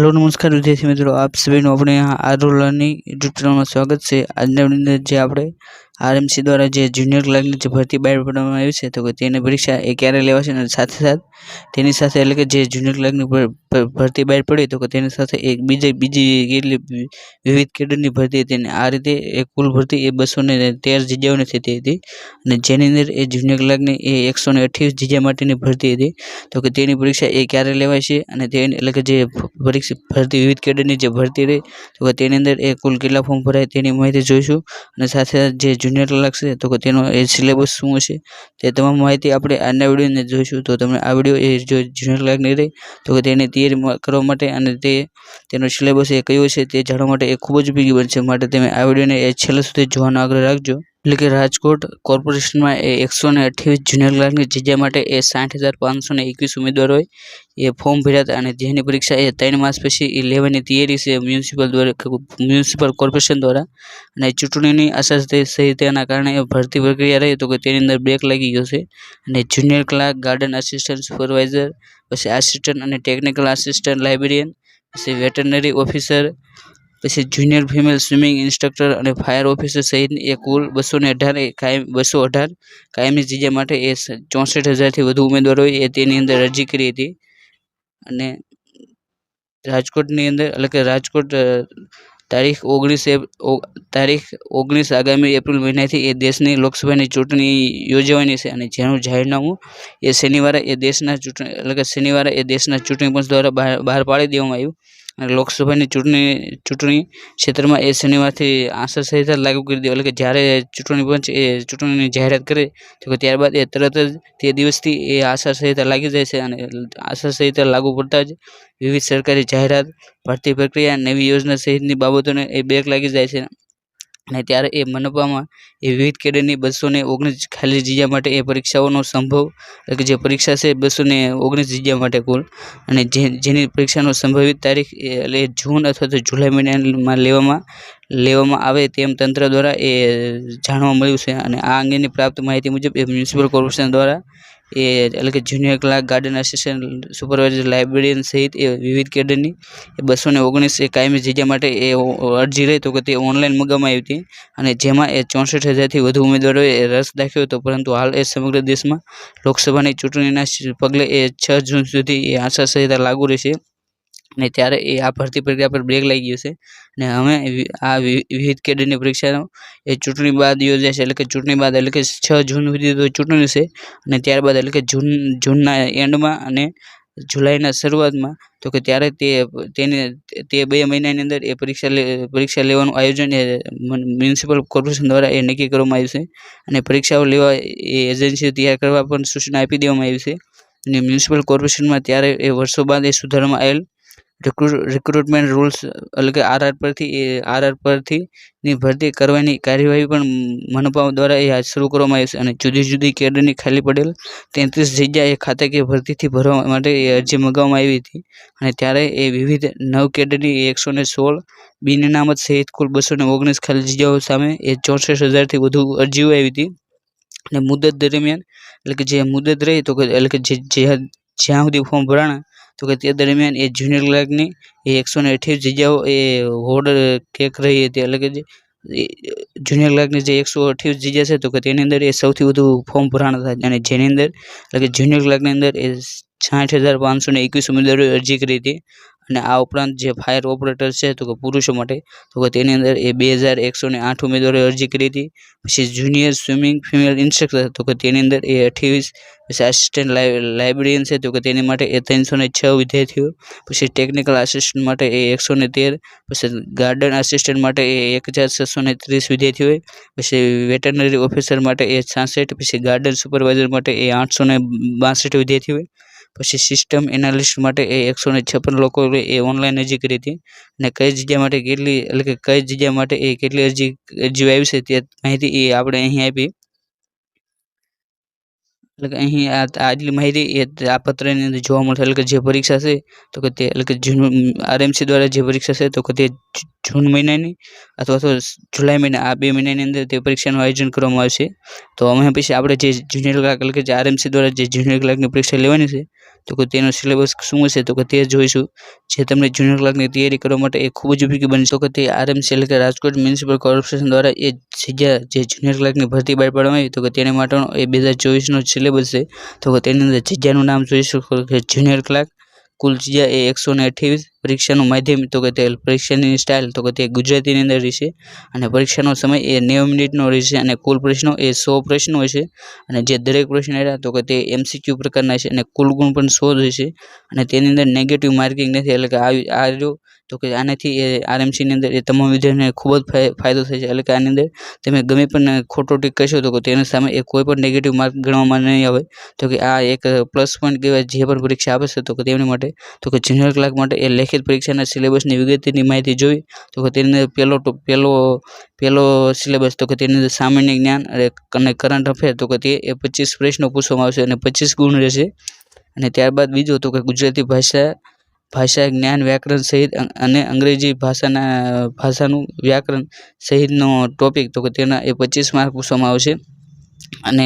Hello, નમસ્કાર વિદ્યાર્થી મિત્રો, આપ સભીનું આપણે આ રોલરની ટ્યુટોરિયલમાં સ્વાગત છે. આજના જે આપણે આરએમસી દ્વારા જે જુનિયર ક્લાર્કની જે ભરતી બહાર પાડવામાં આવી છે, તો તેની પરીક્ષા એ ક્યારે લેવાશે અને સાથે સાથે તેની સાથે એટલે કે જે જુનિયર ક્લાર્કની ભરતી બહાર પડી, તો તેની સાથે એક બીજી બીજી કેટલી વિવિધ કેડરની ભરતી હતી અને આ રીતે એ કુલ ભરતી એ બસો ને તેર જગ્યાઓની થતી હતી અને જેની અંદર એ જુનિયર ક્લાર્કની એ એકસો ને અઠ્યાવીસ જગ્યા માટેની ભરતી હતી, તો કે તેની પરીક્ષા એ ક્યારે લેવાય છે અને તેની એટલે કે જે પરીક્ષા, ભરતી વિવિધ કેડરની જે ભરતી રહી તો કે તેની અંદર એ કુલ કેટલા ફોર્મ ભરાય તેની માહિતી જોઈશું અને સાથે સાથે જે જુનિયર છે તો કે તેનો એ સિલેબસ શું હશે, તે તમામ માહિતી આપણે આજના વિડીયોને જોઈશું. તો તમને આ વીડિયો એ જો જુનિયર ક્લાર્કની રહી, તો કે તેની તૈયારી કરવા માટે અને તે, તેનો સિલેબસ એ કયો છે તે જાણવા માટે એ ખૂબ જ ઉપયોગી બનશે. માટે તમે આ વિડીયોને એ છેલ્લે સુધી જોવાનો આગ્રહ રાખજો. એટલે કે રાજકોટ કોર્પોરેશનમાં એ એકસો ને અઠ્યાવીસ જુનિયર ક્લાર્કની જગ્યા માટે એ સાઠ હજાર પાંચસો ને એકવીસ ઉમેદવારોએ એ ફોર્મ ભર્યા હતા અને જેની પરીક્ષા એ ત્રણ માસ પછી એ લેવાની તૈયારી છે મ્યુનિસિપલ દ્વારા, મ્યુનિસિપલ કોર્પોરેશન દ્વારા. અને ચૂંટણીની અસરસહિતાના કારણે ભરતી પ્રક્રિયા રહી તો કે તેની અંદર બ્રેક લાગી ગયો છે. અને junior clerk, garden assistant supervisor પછી આસિસ્ટન્ટ અને ટેકનિકલ આસિસ્ટન્ટ લાઇબ્રેરિયન પછી વેટરનરી ઓફિસર પછી જુનિયર ફિમેલ સ્વિમિંગ ઇન્સ્ટ્રક્ટર અને ફાયર ઓફિસર સહિતની એ કુલ બસો ને અઢાર કાયમ, બસો અઢાર કાયમી જગ્યા માટે એ ચોસઠ હજારથી વધુ ઉમેદવારોએ એ તેની અંદર અરજી કરી હતી. અને રાજકોટની અંદર, એટલે કે રાજકોટ તારીખ ઓગણીસ તારીખ ઓગણીસ આગામી એપ્રિલ મહિનાથી એ દેશની લોકસભાની ચૂંટણી યોજવાની છે અને જેનું જાહેરનામું એ શનિવારે એ દેશના ચૂંટણી, એટલે કે શનિવારે એ દેશના ચૂંટણી પંચ દ્વારા બહાર પાડી દેવામાં આવ્યું. લોકસભાની ચૂંટણી ચૂંટણી ક્ષેત્રમાં એ શનિવારથી આચારસંહિતા લાગુ કરી દે, એટલે કે જ્યારે ચૂંટણી પંચ એ ચૂંટણીની જાહેરાત કરે, તો ત્યારબાદ એ તરત જ તે દિવસથી એ આચારસંહિતા લાગી જાય છે અને આચારસંહિતા લાગુ પડતા જ વિવિધ સરકારી જાહેરાત, ભરતી પ્રક્રિયા, નવી યોજના સહિતની બાબતોને એ બ્રેક લાગી જાય છે. અને ત્યારે એ મનપામાં એ વિવિધ કેડરની બસો ને ઓગણીસ ખાલી જગ્યા માટે એ પરીક્ષાઓનો સંભવ, એટલે કે જે પરીક્ષા છે બસો ને ઓગણીસ જગ્યા માટે કુલ. અને જે, જેની પરીક્ષાનો સંભવિત તારીખ એટલે જૂન અથવા તો જુલાઈ મહિનામાં લેવામાં લેવામાં આવે તેમ તંત્ર દ્વારા એ જાણવા મળ્યું છે અને આ અંગેની પ્રાપ્ત માહિતી મુજબ એ મ્યુનિસિપલ કોર્પોરેશન દ્વારા એ એટલે કે junior clerk garden assistant supervisor librarian સહિત એ વિવિધ કેડરની એ બસો ને ઓગણીસ એ કાયમી જગ્યા માટે એ અરજી રહી તો કે તે ઓનલાઈન મગાવવામાં આવી હતી અને જેમાં એ ચોસઠ હજારથી વધુ ઉમેદવારોએ રસ દાખ્યો હતો. પરંતુ હાલ એ સમગ્ર દેશમાં લોકસભાની ચૂંટણીના પગલે એ છ જૂન સુધી એ આચારસંહિતા લાગુ રહેશે. અને ત્યારે એ આ ભરતી પ્રક્રિયા પર બ્રેક લાગી ગયો છે. અને હવે આ વિવિધ કેડરની પરીક્ષાનો એ ચૂંટણી બાદ યોજાશે, એટલે કે ચૂંટણી બાદ, એટલે કે છ જૂન સુધી તો ચૂંટણી છે. અને ત્યારબાદ, એટલે કે જૂન, જૂનના એન્ડમાં અને જુલાઈના શરૂઆતમાં, તો કે ત્યારે તે, તેને, તે બે મહિનાની અંદર એ પરીક્ષા પરીક્ષા લેવાનું આયોજન એ મ્યુનિસિપલ કોર્પોરેશન દ્વારા એ નક્કી કરવામાં આવ્યું છે. અને પરીક્ષાઓ લેવા એ એજન્સીઓ તૈયાર કરવા પણ સૂચના આપી દેવામાં આવી છે. અને મ્યુનિસિપલ કોર્પોરેશનમાં ત્યારે એ વર્ષો બાદ એ સુધારવામાં આવેલ રિક્રુટમેન્ટ રૂલ્સ એટલે કે આરઆર પરથી, એ આરઆર પરથી ની ભરતી કરવાની કાર્યવાહી પણ મનપા દ્વારા એ આજ શરૂ કરવામાં આવી છે. અને જુદી જુદી કેડરની ખાલી પડેલ તેત્રીસ જગ્યાએ ખાતાકીય ભરતીથી ભરવા માટે એ અરજી મંગાવવામાં આવી હતી. અને ત્યારે એ વિવિધ નવ કેડરની એકસો ને સોળ બિન અનામત સહિત કુલ બસો ને ઓગણીસ ખાલી જગ્યાઓ સામે એ ચોસઠ હજારથી વધુ અરજીઓ આવી હતી. અને મુદત દરમિયાન, એટલે કે જે મુદત રહી તો એટલે કે જે જ્યાં સુધી ફોર્મ ભરાણા તો કે તે દરમિયાન એ જુનિયર ક્લાર્કની એ એકસો ને અઠ્યાવીસ જગ્યાઓ એ હોડ કેક રહી હતી. એટલે કે જે જુનિયર ક્લાર્કની જે એકસો અઠ્યાવીસ જગ્યા છે, તો કે તેની અંદર એ સૌથી વધુ ફોર્મ ભરાણા થાય અને જેની અંદર, એટલે કે જુનિયર ક્લાર્કની અંદર એ સાઠ હજાર પાંચસો ને એકવીસ ઉમેદવારોએ અરજી કરી હતી. અને આ ઉપરાંત જે ફાયર ઓપરેટર છે, તો કે પુરુષો માટે, તો કે તેની અંદર એ બે હજાર એકસો ને આઠ ઉમેદવારોએ અરજી કરી હતી. પછી જુનિયર સ્વિમિંગ ફિમેલ ઇન્સ્ટ્રક્ટર તો કે તેની અંદર એ અઠ્યાવીસ, પછી આસિસ્ટન્ટ લાઇબ્રેરિયન છે, તો કે તેની માટે એ ત્રણસો ને છ વિદ્યાર્થીઓ, પછી ટેકનિકલ આસિસ્ટન્ટ માટે એ એકસો ને તેર, પછી ગાર્ડન આસિસ્ટન્ટ માટે એ એક હજાર છસો ને ત્રીસ વિદ્યાર્થીઓ પછી વેટરનરી ઓફિસર માટે એ છાસઠ, પછી ગાર્ડન સુપરવાઇઝર માટે એ આઠસો ને બાસઠ વિદ્યાર્થીઓ પછી સિસ્ટમ એનાલિસ્ટ માટે એ એકસો ને છપ્પન લોકો એ ઓનલાઈન અરજી કરી હતી. અને કઈ જગ્યા માટે કેટલી, એટલે કે કઈ જગ્યા માટે એ કેટલી અરજી અરજીઓ આવી છે તે માહિતી એ આપણે અહીં આપી. એટલે કે અહીં આટલી માહિતી એ આ પત્રની અંદર જોવા મળશે. એટલે કે જે પરીક્ષા છે, તો કે તે, એટલે કે જૂન આરએમસી દ્વારા જે પરીક્ષા છે, તો કે તે જૂન મહિનાની અથવા તો જુલાઈ મહિના, આ બે મહિનાની અંદર તે પરીક્ષાનું આયોજન કરવામાં આવશે. તો અમે પછી આપણે જે જુનિયર ક્લાર્ક એટલે કે જે આરએમસી દ્વારા જે જુનિયર ક્લાર્કની પરીક્ષા લેવાની છે તો કે તેનો સિલેબસ શું હશે? તો કે તે જોઈશું. જે તમને જુનિયર ક્લાર્કની તૈયારી કરવા માટે એ ખૂબ જ ઉપયોગી બનશો કે તે આરએમસી એટલે કે રાજકોટ મ્યુનિસિપલ કોર્પોરેશન દ્વારા એ જગ્યા જે જુનિયર ક્લાર્કની ભરતી બહાર પાડવામાં આવી, તો કે તેને માટેનો એ બે હજાર ચોવીસનો સિલેબસ છે. તો કે તેની અંદર જગ્યાનું નામ જોઈ શકો કે જુનિયર ક્લાર્ક કુલ જગ્યા એ એકસો ને અઠ્યાવીસ પરીક્ષાનું માધ્યમ તો કે તે પરીક્ષાની સ્ટાઇલ તો કે તે ગુજરાતીની અંદર રહેશે અને પરીક્ષાનો સમય એ નેવું મિનિટનો રહેશે અને કુલ પ્રશ્નો એ સો પ્રશ્નો હશે અને જે દરેક પ્રશ્ન રહ્યા તો કે તે એમસીક્યુ પ્રકારના છે અને કુલ ગુણ પણ સો જ હશે અને તેની અંદર નેગેટિવ માર્કિંગ નથી એટલે કે આવી આ રહ્યો તો કે આનાથી એ આરએમસીની અંદર એ તમામ વિદ્યાર્થીઓને ખૂબ જ ફાય- ફાયદો થાય છે. એટલે કે આની અંદર તમે ગમે પણ ખોટો ટીક કરશો તો તેની સામે એ કોઈ પણ નેગેટિવ માર્ક ગણવામાં નહીં આવે. તો કે આ એક પ્લસ પોઈન્ટ કહેવાય જે પણ પરીક્ષા આપે છે તો કે તેમની માટે, તો કે જનરલ ક્લાર્ક માટે એ લેખિત પરીક્ષાના સિલેબસની વિગતની માહિતી જોઈ, તો કે તેની પહેલો પહેલો પહેલો સિલેબસ તો કે તેની અંદર સામાન્ય જ્ઞાન અને કરંટ અફેર તો કે તે, એ પચીસ પ્રશ્નો પૂછવામાં આવશે અને પચીસ ગુણ રહેશે. અને ત્યારબાદ બીજું તો કે ગુજરાતી ભાષા ભાષા જ્ઞાન વ્યાકરણ સહિત અને અંગ્રેજી ભાષાના, ભાષાનું વ્યાકરણ સહિતનો ટોપિક તો કે તેના એ પચીસ માર્ક પૂછવામાં આવશે. અને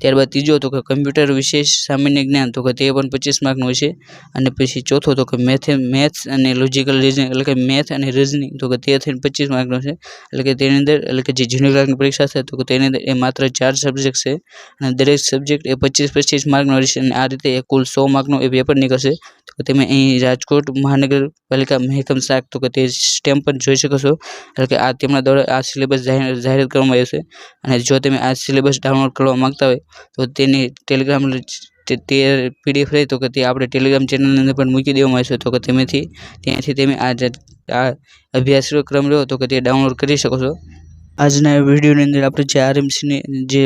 ત્યારબાદ ત્રીજો, તો કે કમ્પ્યુટર વિશેષ સામાન્ય જ્ઞાન, તો કે તે પણ પચીસ માર્કનું હશે. અને પછી ચોથો, તો કે મેથે મેથ્સ અને લોજિકલ રિઝનિંગ એટલે કે મેથ અને રિઝનિંગ તો કે તે થઈને પચીસ માર્કનો છે એટલે કે તેની અંદર, એટલે કે જે જુનિયર ક્લાસની પરીક્ષા છે, તો કે તેની અંદર એ માત્ર ચાર સબ્જેક્ટ છે. અને દરેક સબ્જેક્ટ એ પચીસ પચીસ માર્કનો રહેશે અને આ રીતે એ કુલ સો માર્કનો એ પેપર નીકળશે. તો તમે અહીં રાજકોટ મહાનગરપાલિકા મહેકમ શાક તો કે તે સ્ટેમ્પ પણ જોઈ શકો છો. એટલે કે આ તેમના દ્વારા આ સિલેબસ જાહેર, જાહેરાત કરવામાં આવ્યો છે. અને જો તમે આ સિલેબસ ડાઉનલોડ કરવા માંગતા હોય તો તેની ટેલિગ્રામ તે પીડીએફ રહે તો કે તે આપણે ટેલિગ્રામ ચેનલની અંદર પણ મૂકી દેવામાં આવશે. તો કે તેમાંથી, ત્યાંથી તમે આ આ અભ્યાસક્રમ રહ્યો તો કે તે ડાઉનલોડ કરી શકો છો. આજના વિડીયોની અંદર આપણે જે આરએમસીની જે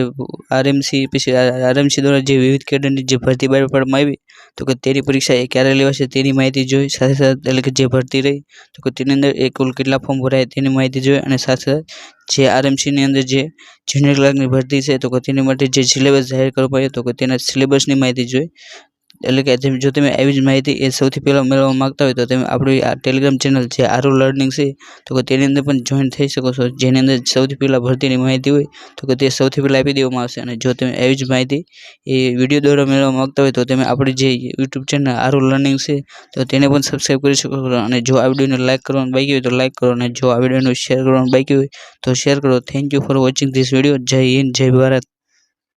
આરએમસી પછી આરએમસી દ્વારા જે વિવિધ કેડરની જે ભરતી બહાર પાડવામાં આવી, તો કે તેની પરીક્ષા એ ક્યારે લેવાશે તેની માહિતી જોઈ, સાથે સાથે એટલે કે જે ભરતી રહી, તો કે તેની અંદર એ કુલ કેટલા ફોર્મ ભરાય તેની માહિતી જોઈ અને સાથે સાથે જે આરએમસીની અંદર જે જુનિયર ક્લાર્કની ભરતી છે, તો કે તેની માટે જે સિલેબસ જાહેર કરવામાં આવ્યો તો કે તેના સિલેબસની માહિતી જોઈ એટલે કે જો તમે આવી જ માહિતી એ સૌથી પહેલાં મેળવવા માગતા હોય તો તમે આપણી આ ટેલિગ્રામ ચેનલ જે આરો લર્નિંગ છે, તો કે તેની અંદર પણ જોઈન થઈ શકો છો. જેની અંદર સૌથી પહેલાં ભરતીની માહિતી હોય, તો કે તે સૌથી પહેલાં આપી દેવામાં આવશે. અને જો તમે આવી જ માહિતી એ વીડિયો દ્વારા મેળવવા માગતા હોય તો તમે આપણી જે યુટ્યુબ ચેનલ આરો લર્નિંગ છે, તો તેને પણ સબસ્ક્રાઈબ કરી શકો છો. અને જો આ વિડીયોને લાઇક કરવાનું બાકી હોય તો લાઇક કરો. અને જો આ વિડીયોને શેર કરવાનું બાકી હોય તો શેર કરો. Thank you for watching this video જય હિન્દ, જય ભારત.